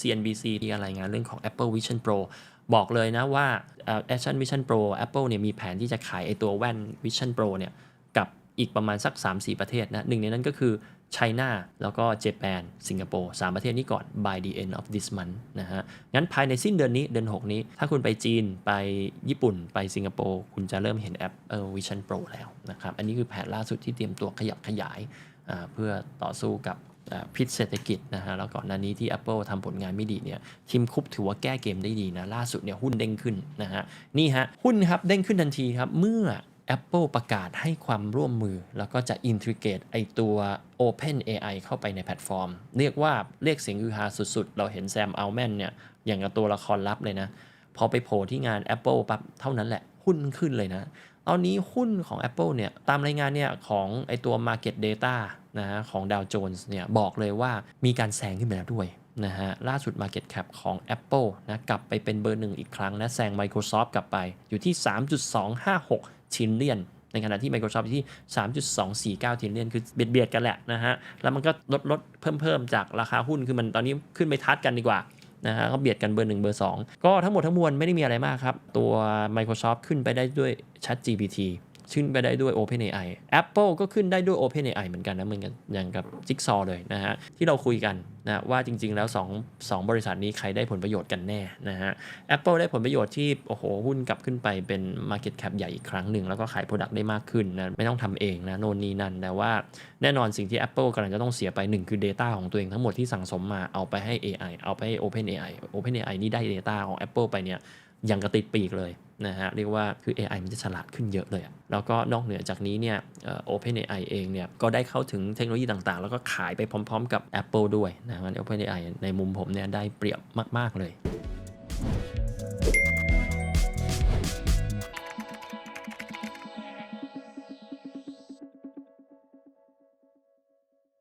CNBC ที่รายงานเรื่องของ Apple Vision Pro บอกเลยนะว่า Action Vision Pro Apple เนี่ยมีแผนที่จะขายไอตัวแว่น Vision Pro เนี่ยกับอีกประมาณสัก 3-4 ประเทศนะหนึ่งในนั้นก็คือไชน่าแล้วก็เจแปนสิงคโปร์สามประเทศนี้ก่อน by the end of this month นะฮะ งั้นภายในสิ้นเดือนนี้เดือน 6 นี้ ถ้าคุณไปจีนไปญี่ปุ่นไปสิงคโปร์ คุณจะเริ่มเห็นแอปเออ Vision Pro แล้วนะครับ อันนี้คือแผนล่าสุดที่เตรียมตัวขยับขยาย เพื่อต่อสู้กับ พิษเศรษฐกิจนะฮะแล้วก่อนหน้านี้ที่ Apple ทำผลงานไม่ดีเนี่ยทีมคุปถือว่าแก้เกมได้ดีนะ ล่าสุดเนี่ยหุ้นเด้งขึ้นนะฮะนี่ฮะหุ้นครับเด้งขึ้นทันทีครับเมื่อ Apple ประกาศให้ความร่วมมือ แล้วก็จะ integrate ไอตัว Open AI เข้าไปในแพลตฟอร์ม เรียกว่าเรียกเสียงฮือฮาสุดๆ เราเห็นแซมอัลแมนเนี่ยอย่างกับตัวละครลับเลยนะ พอไปโผล่ที่งาน Apple ปั๊บเท่านั้นแหละหุ้นขึ้นเลยนะ ตอนนี้หุ้นของ Apple เนี่ยตามรายงานเนี่ยของไอตัว Market Data นะฮะของ Dow Jones เนี่ยบอกเลยว่ามีการแซงขึ้นไปแล้วด้วยนะฮะล่าสุด Market Cap ของ Apple นะกลับไปเป็นเบอร์หนึ่งอีกครั้งนะแซง Microsoft กลับไปอยู่ที่ 3.256ชินเลียนในขณะที่ Microsoft อยู่ที่ 3.249ทิลเลียนคือเบียดเบียดกันแหละนะฮะ แล้วมันก็ลดลดเพิ่มเพิ่มจากราคาหุ้น คือมันตอนนี้ขึ้นไปทัดกันดีกว่า นะฮะเขาเบียดกันเบอร์ 1 เบอร์ 2 ก็ทั้งหมดทั้งมวลไม่ได้มีอะไรมากครับ ตัว Microsoft ขึ้นไปได้ด้วย Chat GPT ขึ้นไปได้ด้วย OpenAI Apple ก็ขึ้นได้ด้วย OpenAI เหมือนกันนะเหมือนกันอย่างกับ Jigsaw เลยนะฮะที่เราคุยกันนะว่าจริง ๆ แล้ว2 2บริษัทนี้ใครได้ผลประโยชน์กันแน่นะฮะ Apple ได้ผลประโยชน์ที่โอ้โหหุ้นกลับขึ้นไปเป็น Market Cap ใหญ่อีกครั้งหนึ่ง แล้วก็ขาย Product ได้มากขึ้นนะไม่ต้องทำเองนะโน่นนี่นั่นแต่ว่าแน่นอนสิ่งที่ Apple กำลังจะต้องเสียไปหนึ่งคือ Data ของตัวเองทั้งหมดที่สั่งสมมาเอาไปให้ AI เอาไปให้ OpenAI OpenAI นี่ได้ Data ของ Apple ไปเนี่ยยังกระติดปีกเลย นะฮะเรียกว่าคือ AI มันจะฉลาดขึ้นเยอะเลยแล้วก็นอกเหนือจากนี้เนี่ยเอ่อ OpenAI เองเนี่ยก็ได้เข้าถึงเทคโนโลยีต่างๆ แล้วก็ขายไปพร้อมๆ กับ Apple ด้วยนะฮะ OpenAI ในมุมผมเนี่ยได้เปรียบมาก ๆ เลย